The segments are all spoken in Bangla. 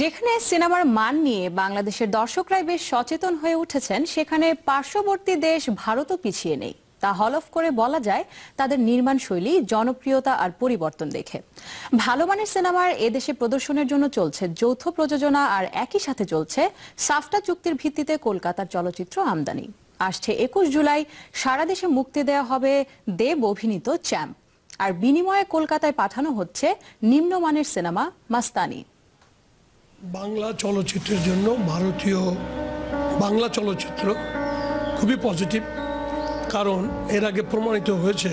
যেখানে সিনেমার মান নিয়ে বাংলাদেশের দর্শকরাই বেশ সচেতন হয়ে উঠেছেন, সেখানে পার্শ্ববর্তী দেশ ভারতও পিছিয়ে নেই। তা হলফ করে বলা যায়, তাদের নির্মাণ শৈলী, জনপ্রিয়তা আর পরিবর্তন দেখে। ভালো মানের সিনেমার এদেশে প্রদর্শনের জন্য চলছে যৌথ প্রযোজনা আর একই সাথে চলছে সাফটা চুক্তির ভিত্তিতে কলকাতার চলচ্চিত্র আমদানি। আসছে একুশ জুলাই, সারা দেশে মুক্তি দেওয়া হবে দেব অভিনীত চ্যাম্প। আর বিনিময়ে কলকাতায় পাঠানো হচ্ছে নিম্নমানের সিনেমা মাস্তানি। বাংলা চলচ্চিত্রের জন্য ভারতীয় বাংলা চলচ্চিত্র খুবই পজিটিভ কারণ এর আগে প্রমাণিত হয়েছে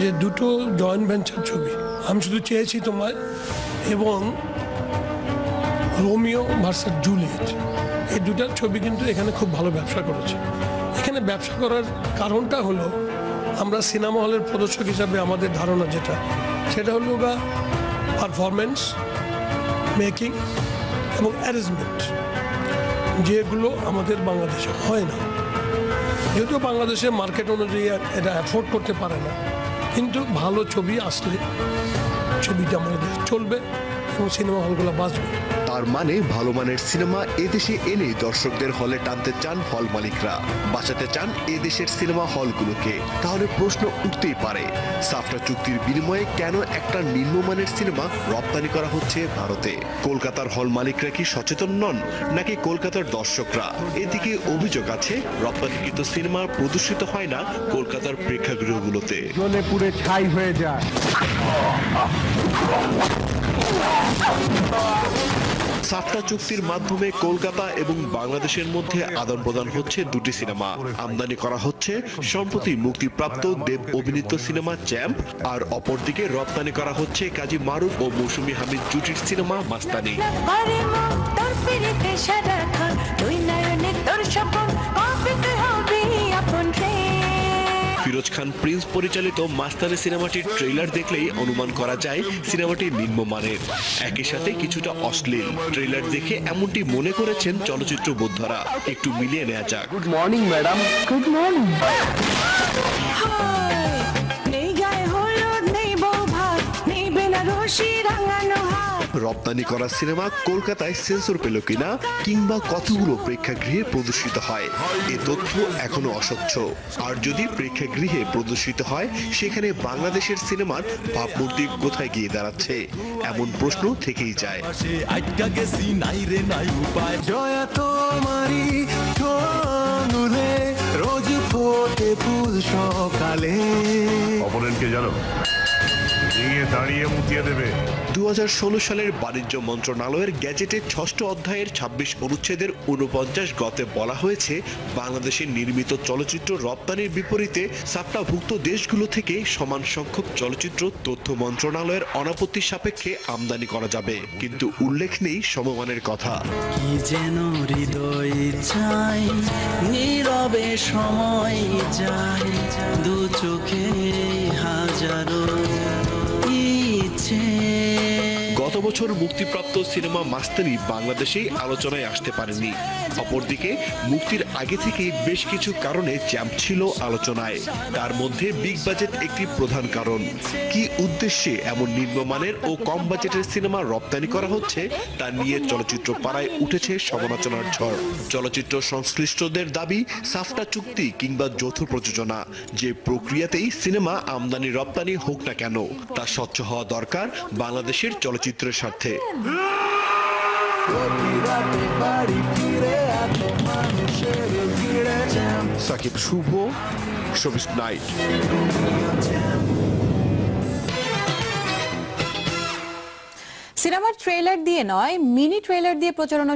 যে দুটো জয়েন্ট ভেঞ্চার ছবি। আমি শুধু চেয়েছি তোমায় এবং রোমিও ভার্সেস জুলিয়েট। এই দুটার ছবি কিন্তু এখানে খুব ভালো ব্যবসা করেছে। এখানে ব্যবসা করার কারণটা হলো, আমরা সিনেমা হলের প্রদর্শক হিসাবে আমাদের ধারণা যেটা, সেটা হলো বা পারফরমেন্স মেকিং এবং অ্যারেঞ্জমেন্ট যেগুলো আমাদের বাংলাদেশে হয় না। যদিও বাংলাদেশে মার্কেট অনুযায়ী এটা অ্যাফোর্ড করতে পারে না, কিন্তু ভালো ছবি আসলে ছবিটা আমাদের চলবে এবং সিনেমা হলগুলো বাঁচবে। তার মানে ভালো মানের সিনেমা এদেশে এনে দর্শকদের হলে টানতে চান হল মালিকরা। বাঁচাতে চান এদেশের সিনেমা হলগুলোকে। তাহলে প্রশ্ন উঠতেই পারে, সাফটা চুক্তির বিনিময়ে কেন একটা নিম্নমানের সিনেমা রপ্তানি করা হচ্ছে ভারতে? কলকাতার হল মালিকরা কি সচেতন নন, নাকি কলকাতার দর্শকরা? এদিকে অভিযোগ আছে, রপ্তানিকৃত সিনেমা প্রদর্শিত হয় না কলকাতার প্রেক্ষাগৃহগুলোতে। পুড়ে ছাই হয়ে যায়। সাফটা চুক্তির মাধ্যমে কলকাতা এবং বাংলাদেশের মধ্যে আদান প্রদান হচ্ছে দুটি সিনেমা। আমদানি করা হচ্ছে সম্প্রতি মুক্তিপ্রাপ্ত দেব অভিনীত সিনেমা চ্যাম্প আর অপরদিকে রপ্তানি করা হচ্ছে কাজী মারুফ ও মৌসুমী হামিদ জুটির সিনেমা মাস্তানি। ফিরোজ খান প্রিন্স পরিচালিত মাস্তানি সিনেমাটির ট্রেলার দেখলেই অনুমান করা যায় সিনেমাটি নিম্নমানের একই সাথে কিছুটা অশ্লীল। ট্রেলার দেখে এমনটি মনে করেছেন চলচ্চিত্র বোদ্ধারা। একটু মিলিয়ে নেওয়া যাক। Good morning madam good morning রপ্তানি করা সিনেমা কলকাতায় সেন্সর পেল কিনা কিংবা কতগুলো প্রেক্ষাগৃহে প্রদর্শিত হয়? এ তথ্য এখনও অস্বচ্ছ। আর যদি প্রেক্ষাগৃহে প্রদর্শিত হয় সেখানে বাংলাদেশের সিনেমার ভাবমূর্তি কোথায় গিয়ে দাঁড়াচ্ছে? এমন প্রশ্ন থেকেই যায়। সে আটকা গেছি নাই রে নাই উপায় জয়া তোমারি ছোঁয়া রোজ ফোটে ফুল সকালে। অপোনেন্টকে জানো? ভেঙে দাঁড়িয়ে মুতিয়ে দেবে। দু হাজার ষোলো সালের বাণিজ্য মন্ত্রণালয়ের গ্যাজেটের ষষ্ঠ অধ্যায়ের ২৬ অনুচ্ছেদের উনপঞ্চাশ গতে বলা হয়েছে বাংলাদেশের নির্মিত চলচ্চিত্র রপ্তানির বিপরীতে সাপটাভুক্ত দেশগুলো থেকে সমান সংখ্যক চলচ্চিত্র তথ্য মন্ত্রণালয়ের অনাপত্তি সাপেক্ষে আমদানি করা যাবে। কিন্তু উল্লেখ নেই সমমানের কথা। কি যেন হৃদয় চাই নীরবে সময় যায় দু চোখে হাজারো shame. গত বছর মুক্তিপ্রাপ্ত সিনেমা মাস্তানি বাংলাদেশেই আলোচনায় আসতে পারেনি অপরদিকে, মুক্তির আগে থেকেই বেশ কিছু কারণে চ্যাম্প ছিল আলোচনায়। তার মধ্যে বিগ বাজেট একটি প্রধান কারণ। কি উদ্দেশ্যে এমন নিম্নমানের ও কম বাজেটের সিনেমা রপ্তানি করা হচ্ছে, তা নিয়ে চলচ্চিত্র পাড়ায় উঠেছে সমালোচনার ঝড়। চলচ্চিত্র সংশ্লিষ্টদের দাবি, সাফটা চুক্তি কিংবা যৌথ প্রযোজনা। যে প্রক্রিয়াতেই সিনেমা আমদানি রপ্তানি হোক না কেন, তা স্বচ্ছ হওয়া দরকার বাংলাদেশের চলচ্চিত্রের সাথে সাকিব শুভ শোবিস নাইট। সিনেমার ট্রেলার দিয়ে নয় মিনি ট্রেলার দিয়ে প্রচারণা